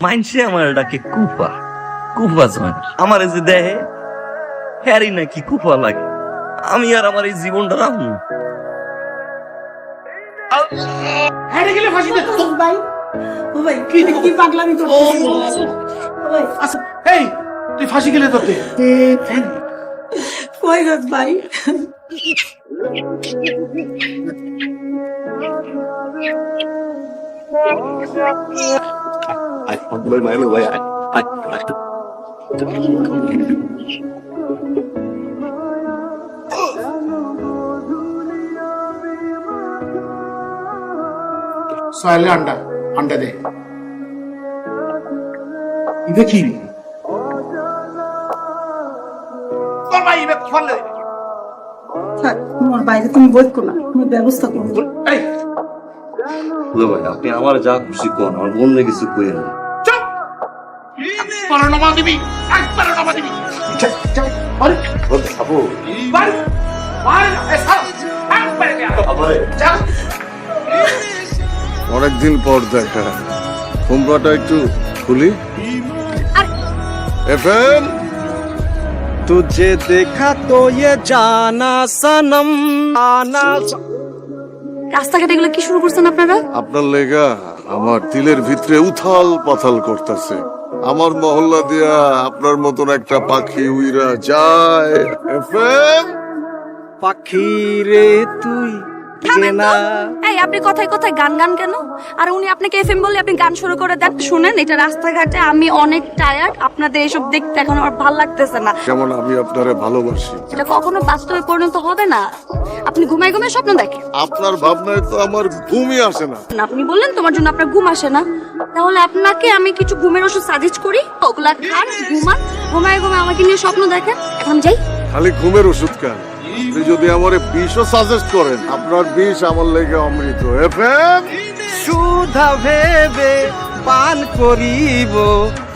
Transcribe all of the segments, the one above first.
মাইনসে আমার ডাকে কুফা কুফা জন। আমার এই যে দেহে হ্যারি নাকি কুফা লাগে। আমি আর আমার এই জীবনটা রাখুন হেরে গেলে ফাঁসি দে। ও ভাই ও ভাই কি কি পাগলামি করছিস? ও ভাই আচ্ছা। এই তুই ফাঁসি গেলে কই গেছ ভাই? আন্ডা আন্ডা দে। কি? তোর ভাই এবার ফলে থাক তোমার বাইরে তুমি না তুমি ব্যবস্থা করো। এই! আপনি আমার যা খুশি কোন আমার বন্ধু কিছু কইেন না। একবার নমা দিবি একবার নমা দিবি চল চল আরে আপু বাড়ি বাড়ি এ সাল একবার আবার চল অনেকদিন পর দেখা কুমড়াটা একটু খুলি এফএম तुझे देखा तो ये जाना सनम आना রাস্তাঘাটে এগুলো কি শুরু করছেন আপনারা আপনার লেগা আমার তিলের ভিতরে উথাল পাথাল করতেছে। আমার মহল্লা দিয়া আপনার মতন একটা পাখি উইরা যায়। পাখি রে তুই থামেন তো। এই আপনি কথায় কথায় গান গান কেন? আর উনি আপনাকে এফএম বলে আপনি গান শুরু করে দেন। শুনেন এটা রাস্তাঘাটে আমি অনেক টায়ার্ড আপনাদের এসব দেখতে এখন আমার ভালো লাগতেছে না। যেমন আমি আপনারে ভালোবাসি। এটা কখনো বাস্তবে পরিণত হবে না। আপনি ঘুমায় ঘুমায় স্বপ্ন দেখেন। আপনার ভাবনায় তো আমার ঘুমই আসে না। না, আপনি বললেন তোমার জন্য আপনার ঘুম আসে না। তাহলে আপনাকে আমি কিছু ঘুমের ওষুধ সাজেস্ট করি? ওগুলা খান ঘুমান ঘুমায় ঘুমায় আমাকে নিয়ে স্বপ্ন দেখেন। এখন যাই। খালি ঘুমের ওষুধ খান। আপনি যদি আমার বিষও সাজেস্ট করেন আপনার বিষ আমার লেগে অমৃত। এফএম সুধা ভেবে পান করিব।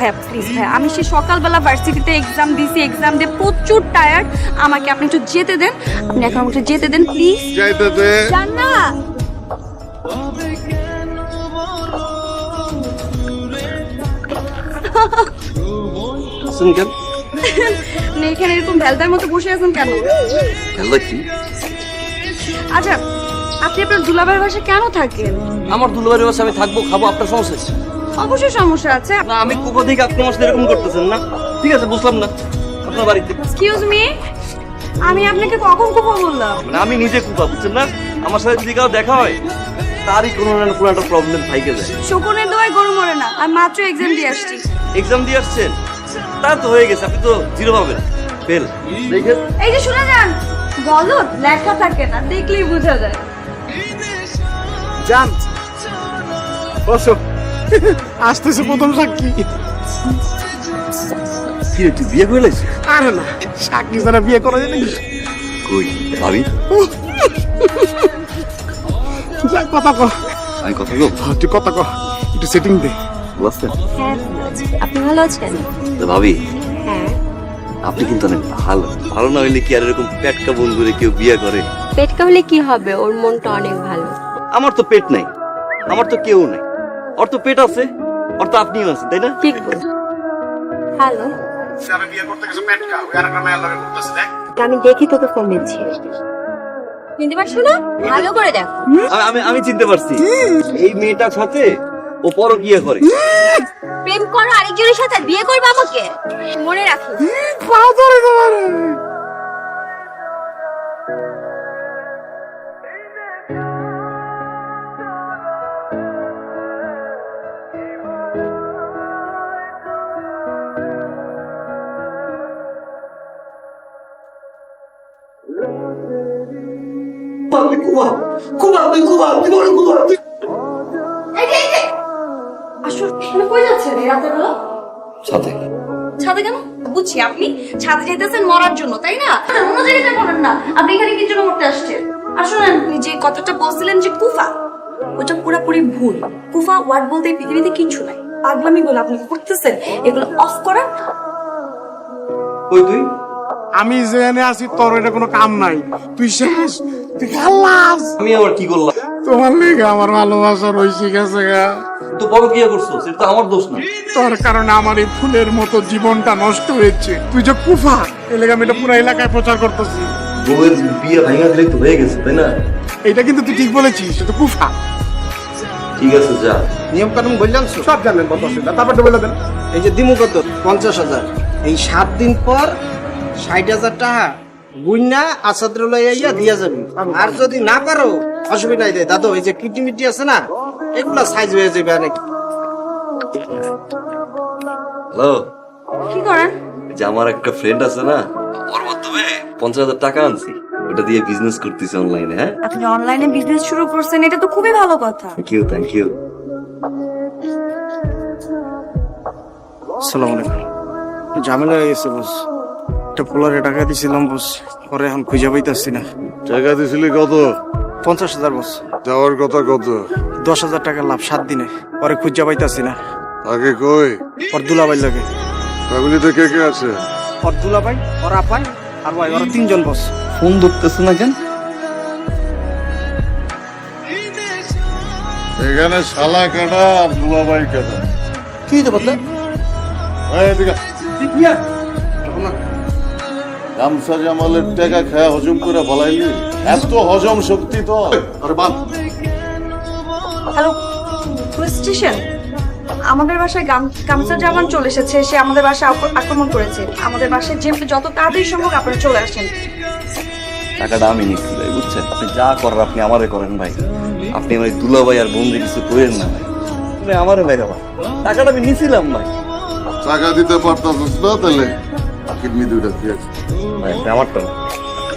হ্যাঁ প্লিজ হ্যাঁ আমি সে সকালবেলা ভার্সিটিতে এক্সাম দিয়েছি এক্সাম দিয়ে প্রচুর টায়ার্ড আমাকে আপনি একটু যেতে দেন আপনি এখন আমাকে যেতে দেন প্লিজ যাইতে দে। না শুন কেন আপনি এখানে এরকম ভেলতার মতো বসে আছেন কেন? কি? আচ্ছা আপনি আপনার দুলাভাইয়ের বাসায় কেন থাকেন? আমার দুলাবাড়ির বাসা আমি থাকব খাব আপনার সমস্যা আছে অবশ্যই সমস্যা আছে। না আমি কুপো থেকে আপনি আমার সাথে এরকম করতেছেন না। ঠিক আছে বুঝলাম না। আপনার বাড়িতে? এক্সকিউজ মি আমি আপনাকে কখন কুপা বললাম? মানে আমি নিজে কুপা বুঝছেন না? আমার সাথে যদি কাউ দেখা হয় তারই কোনো না কোনো একটা প্রবলেম থাইকে যায় শকুনের দোয়ায় গরু মরে না আমি মাত্র এক্সাম দিয়ে আসছি। এক্সাম দিয়ে আসছেন? তা তো হয়ে গেছে আপনি তো জিরো পাবেন ফেল দেখে এই যে শুনে যান বলো লেখা থাকে না দেখলেই বোঝা যায়। জান বসো। আসতেছে প্রথম সাক্ষী। কি তুই বিয়ে করে লাইছিস? আরে না সাক্ষী ছাড়া বিয়ে করা যায় নাকি? কই ভাবি? যা কথা কো। আমি কথা তুই কথা কো একটু সেটিং দে। হ্যাঁ আপনি ভালো আছেন? তো ভাবি হ্যাঁ। আপনি কিন্তু অনেক ভালো। ভালো না হইলে কি আর এরকম পেটকা বন্ধুরে কেউ বিয়ে করে? পেট কামলে কি হবে? ওর মনটা অনেক ভালো। আমার তো পেট নাই। আমার তো কেউ নাই। ওর তো পেট আছে ওর তো আপনিও আছেন তাই না? ঠিক বল হ্যালো আমি পেটকা দেখ। আমি দেখি তোকে ফোন দিচ্ছি। চিনতে পারছ না? ভালো করে দেখো। আমি- আমি আমি চিনতে পারছি। এই মেয়েটার সাথে ও পরকিয়া করে প্রেম করো আরেকজনের সাথে বিয়ে করবে আমাকে মনে রাখো আসলে মানে কই যাচ্ছেন এই রাতের বেলা? সাথে ছাদে কেন? বুঝছি আপনি ছাদে যেতেছেন মরার জন্য তাই না? অন্য জায়গায় করেন না। আপনি এখানে কি জন্য মরতে আসছেন? আর শোনেন আপনি যে কথাটা বলছিলেন যে কুফা ওটা পুরোপুরি ভুল। কুফা ওয়ার্ড বলতে পৃথিবীতে কিছু নাই। পাগলামি গুলো আপনি করতেছেন এগুলো অফ করান কই তুই? আমি জেনে আছি তোর এটা কোনো কাম নাই। তুই শেষ তুই খাল্লাস আমি আবার কি করলাম? তোমার লেগে আমার ভালোবাসা রয়েছে গেছে গা। তো বড় কি করছ সেটা তো আমার দোষ না তোর কারণে আমার এই ফুলের মতো জীবনটা নষ্ট হয়েছে। তুই যে কুফা এ লেগে আমি এটা পুরো এলাকায় প্রচার করতেছি। বউয়ের বিয়ে ভাঙা দিলেই তো হয়ে গেছে তাই না? এটা কিন্তু তুই ঠিক বলেছিস এটা কুফা। ঠিক আছে যা। নিয়ম কানুন বললাম? সব জানলেন কত অসুবিধা। তারপর বলে দেন। এই যে দিমু কত? পঞ্চাশ হাজার। এই সাত দিন পর ষাট হাজার টাকা গুইনা আসাদ্র লইয়া দিয়া যাবি। আর যদি না পারো অসুবিধা নাই দাদু এই যে কিটি মিটি আছে না এগুলা সাইজ হয়ে যাবে অনেক হ্যালো। কি করেন? যে আমার একটা ফ্রেন্ড আছে না ওর মাধ্যমে পঞ্চাশ হাজার টাকা আনছি। ওটা দিয়ে বিজনেস করতেছি অনলাইনে হ্যাঁ? আপনি অনলাইনে বিজনেস শুরু করছেন এটা তো খুবই ভালো কথা। থ্যাংক ইউ থ্যাংক ইউ সালাম আলাইকুম। ঝামেলা হয়ে গেছে বস একটা পোলারে টাকা দিছিলাম বস পরে এখন খুঁজে পাইতেছি না। টাকা দিছিলি কত? পঞ্চাশ হাজার বস। যাওয়ার কথা কত? দশ হাজার টাকা লাভ সাত দিনে। পরে খুঁজে পাইতেছি না। আগে কই? ওর দুলাভাই লাগে। ফ্যামিলিতে কে কে আছে? ওর দুলাভাই ওর আপাই আর ভাই ওরা তিনজন বস। ফোন ধরতেছে না কেন? এখানে শালা কাটা আর দুলাভাই কাটা কি বদলা? গামছা জামালের টাকা খায়া হজম করে বলাইলি? এত হজম শক্তি তো। আরে বাদ হ্যালো পুলিশ স্টেশন আমাদের বাসায় গামছা জামান চলে এসেছে সে আমাদের বাসায় আক্রমণ করেছে। আমাদের বাসায় যে যত তাড়াতাড়ি সম্ভব আপনারা চলে আসেন। টাকাটা আমি নিচ্ছি ভাই বুঝছেন? আপনি যা করার আপনি আমারে করেন ভাই। আপনি আমার দুলা ভাই আর বন্ধু কিছু করেন না ভাই। আপনি আমারে ভাই বাবা টাকাটা আমি নিছিলাম ভাই। টাকা দিতে পারতাছিস না তাহলে? কিডনি দুইটা দিয়ে। ভাই আমারটা না।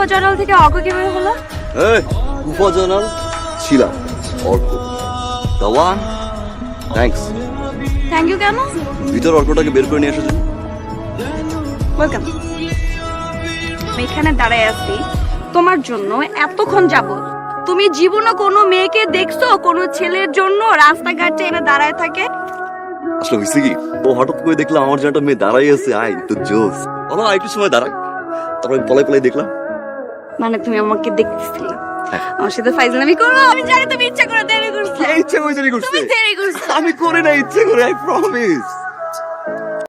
only. থেকে অজ্ঞ কীভাবে হলো? এই ছিলাম Arko. The one thanks thank you কেন? ভিতর অর্কটাকে বের করে নিয়ে জন্য ওয়েলকাম এখানে দাঁড়ায় আছি। তোমার জন্য এতক্ষণ যাবত তুমি জীবনে কোনো মেয়েকে দেখছ? কোনো ছেলের জন্য রাস্তাঘাটে এনে দাঁড়ায় থাকে? আসলে হয়েছে কি? ও হঠাৎ করে দেখলাম আমার জন্য একটা মেয়ে দাঁড়াই আছে। আয় তো জোস। আর একটু সময় দাঁড়াক। তারপরে পলাই পলাই দেখলাম। মানে তুমি আমাকে দেখতেছিলে। হ্যাঁ। আমার সাথে ফাইজলামি করো আমি জানি তুমি ইচ্ছা করে দেরি করছ। ইচ্ছে করে তুমি দেরি করছ। আমি করে না ইচ্ছে করে আই প্রমিস